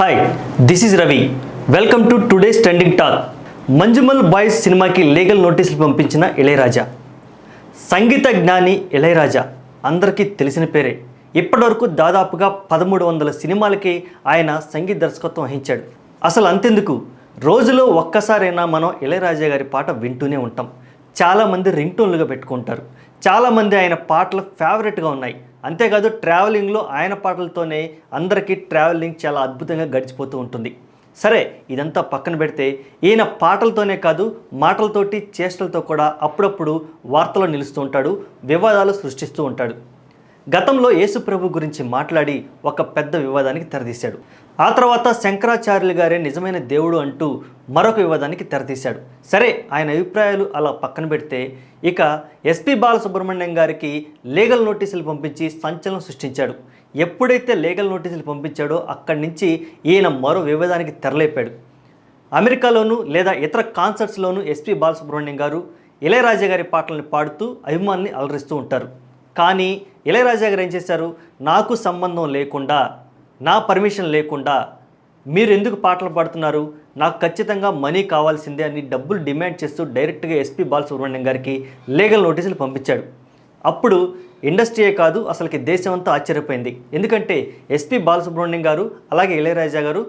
Hi this is Ravi welcome to today's trending talk Manjummel boys సినిమాకి legal నోటీసులు పంపించిన ఇళయరాజా. సంగీత జ్ఞాని ఇళయరాజా అందరికీ తెలిసిన పేరే. ఇప్పటివరకు దాదాపుగా పదమూడు వందల సినిమాలకి ఆయన సంగీత దర్శకత్వం వహించాడు. అసలు అంతెందుకు? రోజులో ఒక్కసారైనా మనం ఇళయరాజా గారి పాట వింటూనే ఉంటాం. చాలామంది రింగ్ టోన్లుగా పెట్టుకుంటారు. చాలామంది ఆయన పాటలు ఫేవరెట్గా ఉన్నాయి. అంతేకాదు ట్రావెలింగ్లో ఆయన పాటలతోనే అందరికీ ట్రావెలింగ్ చాలా అద్భుతంగా గడిచిపోతూ ఉంటుంది. సరే ఇదంతా పక్కన పెడితే ఈయన పాటలతోనే కాదు మాటలతోటి చేష్టలతో కూడా అప్పుడప్పుడు వార్తలో నిలుస్తూ ఉంటాడు వివాదాలు సృష్టిస్తూ ఉంటాడు. గతంలో యేసుప్రభు గురించి మాట్లాడి ఒక పెద్ద వివాదానికి తెరదీశాడు. ఆ తర్వాత శంకరాచార్యులు గారే నిజమైన దేవుడు అంటూ మరొక వివాదానికి తెరతీశాడు. సరే ఆయన అభిప్రాయాలు అలా పక్కన పెడితే ఇక ఎస్పి బాలసుబ్రహ్మణ్యం గారికి లీగల్ నోటీసులు పంపించి సంచలనం సృష్టించాడు. ఎప్పుడైతే లీగల్ నోటీసులు పంపించాడో అక్కడి నుంచి ఈయన మరో వివాదానికి తెరలేపాడు. అమెరికాలోను లేదా ఇతర కాన్సర్ట్స్లోనూ ఎస్పి బాలసుబ్రహ్మణ్యం గారు ఇళయరాజా గారి పాటలను పాడుతూ అభిమానుల్ని అలరిస్తూ ఉంటారు. కానీ ఇళయరాజా గారు ఏం చేశారు? నాకు సంబంధం లేకుండా నా పర్మిషన్ లేకుండా మీరు ఎందుకు పాటలు పాడుతున్నారు? నాకు ఖచ్చితంగా మనీ కావాల్సిందే అని డబ్బులు డిమాండ్ చేస్తూ డైరెక్ట్గా ఎస్పీ బాలసుబ్రహ్మణ్యం గారికి లీగల్ నోటీసులు పంపించాడు. అప్పుడు ఇండస్ట్రీయే కాదు అసలుకి దేశం అంతా ఆశ్చర్యపోయింది. ఎందుకంటే ఎస్పీ బాలసుబ్రహ్మణ్యం గారు అలాగే ఇళయరాజా గారు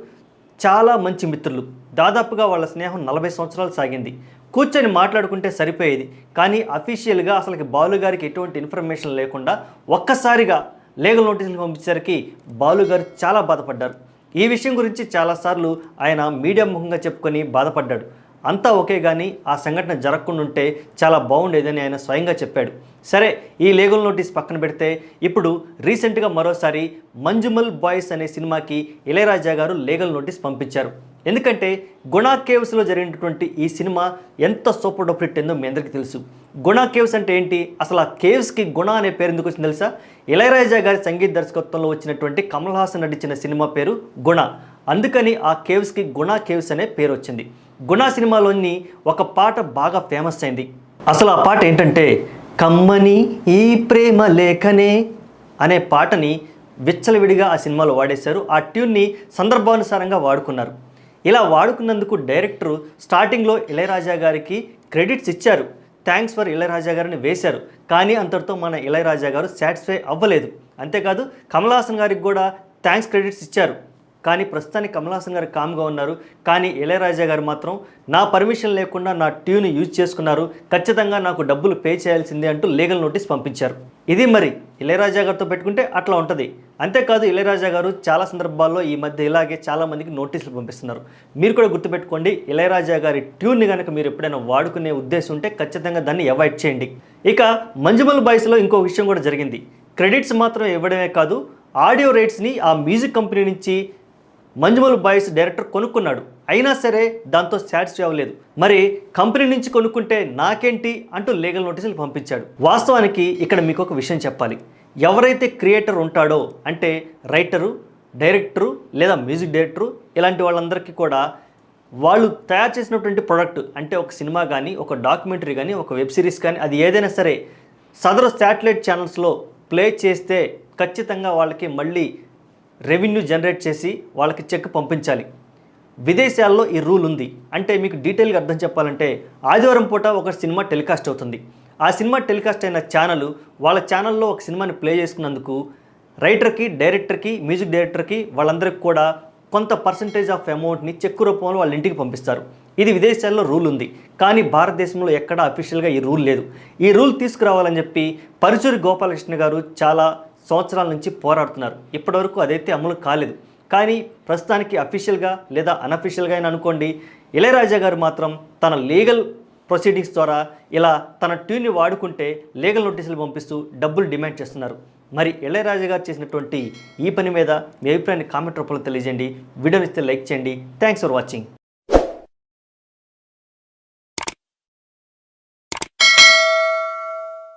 చాలా మంచి మిత్రులు. దాదాపుగా వాళ్ళ స్నేహం నలభై సంవత్సరాలు సాగింది. కూర్చొని మాట్లాడుకుంటే సరిపోయేది. కానీ అఫీషియల్గా అసలుకి బాలు గారికి ఎటువంటి ఇన్ఫర్మేషన్ లేకుండా ఒక్కసారిగా లీగల్ నోటీసులు పంపించేసరికి బాలు గారు చాలా బాధపడ్డారు. ఈ విషయం గురించి చాలాసార్లు ఆయన మీడియా ముఖంగా చెప్పుకొని బాధపడ్డాడు. అంతా ఓకే కానీ ఆ సంఘటన జరగకుండా ఉంటే చాలా బాగుండేదని ఆయన స్వయంగా చెప్పాడు. సరే ఈ లీగల్ నోటీస్ పక్కన పెడితే ఇప్పుడు రీసెంట్గా మరోసారి మంజుమల్ బాయ్స్ అనే సినిమాకి ఇళయరాజా గారు లీగల్ నోటీస్ పంపించారు. ఎందుకంటే గుణా కేవ్స్లో జరిగినటువంటి ఈ సినిమా ఎంత సూపర్ డూపర్ హిట్ ఏందో మీ అందరికీ తెలుసు. గుణా కేవ్స్ అంటే ఏంటి? అసలు ఆ కేవ్స్కి గుణ అనే పేరు ఎందుకు వచ్చింది తెలుసా? ఇళయరాజా గారి సంగీత దర్శకత్వంలో వచ్చినటువంటి కమల్ హాసన్ నటించిన సినిమా పేరు గుణ. అందుకని ఆ కేవ్స్కి గుణా కేవ్స్ అనే పేరు వచ్చింది. గుణ సినిమాలోని ఒక పాట బాగా ఫేమస్ అయింది. అసలు ఆ పాట ఏంటంటే కమ్మని ఈ ప్రేమ లేఖనే అనే పాటని విచ్చలవిడిగా ఆ సినిమాలో వాడేశారు. ఆ ట్యూన్ని సందర్భానుసారంగా వాడుకున్నారు. ఇలా వాడుకున్నందుకు డైరెక్టర్ స్టార్టింగ్లో ఇళయరాజా గారికి క్రెడిట్స్ ఇచ్చారు. థ్యాంక్స్ ఫర్ ఇళయరాజా గారిని వేశారు. కానీ అంతటితో మన ఇళయరాజా గారు సాటిస్ఫై అవ్వలేదు. అంతేకాదు కమల్ హాసన్ గారికి కూడా థ్యాంక్స్ క్రెడిట్స్ ఇచ్చారు. కానీ ప్రస్తుతానికి కమలాసన్ గారు కామ్గా ఉన్నారు. కానీ ఇళయరాజా గారు మాత్రం నా పర్మిషన్ లేకుండా నా ట్యూన్ యూజ్ చేసుకున్నారు. ఖచ్చితంగా నాకు డబ్బులు పే చేయాల్సిందే అంటూ లీగల్ నోటీస్ పంపించారు. ఇది మరి ఇళయరాజా గారితో పెట్టుకుంటే అట్లా ఉంటుంది. అంతేకాదు ఇళయరాజా గారు చాలా సందర్భాల్లో ఈ మధ్య ఇలాగే చాలామందికి నోటీసులు పంపిస్తున్నారు. మీరు కూడా గుర్తుపెట్టుకోండి ఇళయరాజా గారి ట్యూన్ని కనుక మీరు ఎప్పుడైనా వాడుకునే ఉద్దేశం ఉంటే ఖచ్చితంగా దాన్ని అవాయిడ్ చేయండి. ఇక మంజుమల్ బాయ్స్లో ఇంకో విషయం కూడా జరిగింది. క్రెడిట్స్ మాత్రం ఇవ్వడమే కాదు ఆడియో రైట్స్ని ఆ మ్యూజిక్ కంపెనీ నుంచి మంజుమల్ బాయ్స్ డైరెక్టర్ కొనుక్కున్నాడు. అయినా సరే దాంతో సాటిస్ఫై అవ్వలేదు. మరి కంపెనీ నుంచి కొనుక్కుంటే నాకేంటి అంటూ లీగల్ నోటీసులు పంపించాడు. వాస్తవానికి ఇక్కడ మీకు ఒక విషయం చెప్పాలి. ఎవరైతే క్రియేటర్ ఉంటాడో అంటే రైటరు డైరెక్టరు లేదా మ్యూజిక్ డైరెక్టరు ఇలాంటి వాళ్ళందరికీ కూడా వాళ్ళు తయారు చేసినటువంటి ప్రోడక్ట్ అంటే ఒక సినిమా కానీ ఒక డాక్యుమెంటరీ కానీ ఒక వెబ్ సిరీస్ కానీ అది ఏదైనా సరే సదరు శాటిలైట్ ఛానల్స్లో ప్లే చేస్తే ఖచ్చితంగా వాళ్ళకి మళ్ళీ రెవెన్యూ జనరేట్ చేసి వాళ్ళకి చెక్ పంపించాలి. విదేశాల్లో ఈ రూల్ ఉంది. అంటే మీకు డీటెయిల్గా అర్థం చెప్పాలంటే ఆదివారం పూట ఒక సినిమా టెలికాస్ట్ అవుతుంది. ఆ సినిమా టెలికాస్ట్ అయిన ఛానల్ వాళ్ళ ఛానల్లో ఒక సినిమాని ప్లే చేసుకున్నందుకు రైటర్కి డైరెక్టర్కి మ్యూజిక్ డైరెక్టర్కి వాళ్ళందరికీ కూడా కొంత పర్సంటేజ్ ఆఫ్ అమౌంట్ని చెక్కు రూపంలో వాళ్ళ ఇంటికి పంపిస్తారు. ఇది విదేశాల్లో రూల్ ఉంది. కానీ భారతదేశంలో ఎక్కడా అఫీషియల్గా ఈ రూల్ లేదు. ఈ రూల్ తీసుకురావాలని చెప్పి పరుచూరి గోపాలకృష్ణ గారు చాలా సంవత్సరాల నుంచి పోరాడుతున్నారు. ఇప్పటివరకు అదైతే అమలు కాలేదు. కానీ ప్రస్తుతానికి అఫీషియల్గా లేదా అన్అఫీషియల్గా అయినా అనుకోండి ఇళయరాజా గారు మాత్రం తన లీగల్ ప్రొసీడింగ్స్ ద్వారా ఇలా తన ట్యూన్ని వాడుకుంటే లీగల్ నోటీసులు పంపిస్తూ డబ్బులు డిమాండ్ చేస్తున్నారు. మరి ఇళయరాజా గారు చేసినటువంటి ఈ పని మీద మీ అభిప్రాయాన్ని కామెంట్ రూపంలో తెలియజేయండి. వీడియోని ఇస్తే లైక్ చేయండి. Thanks for watching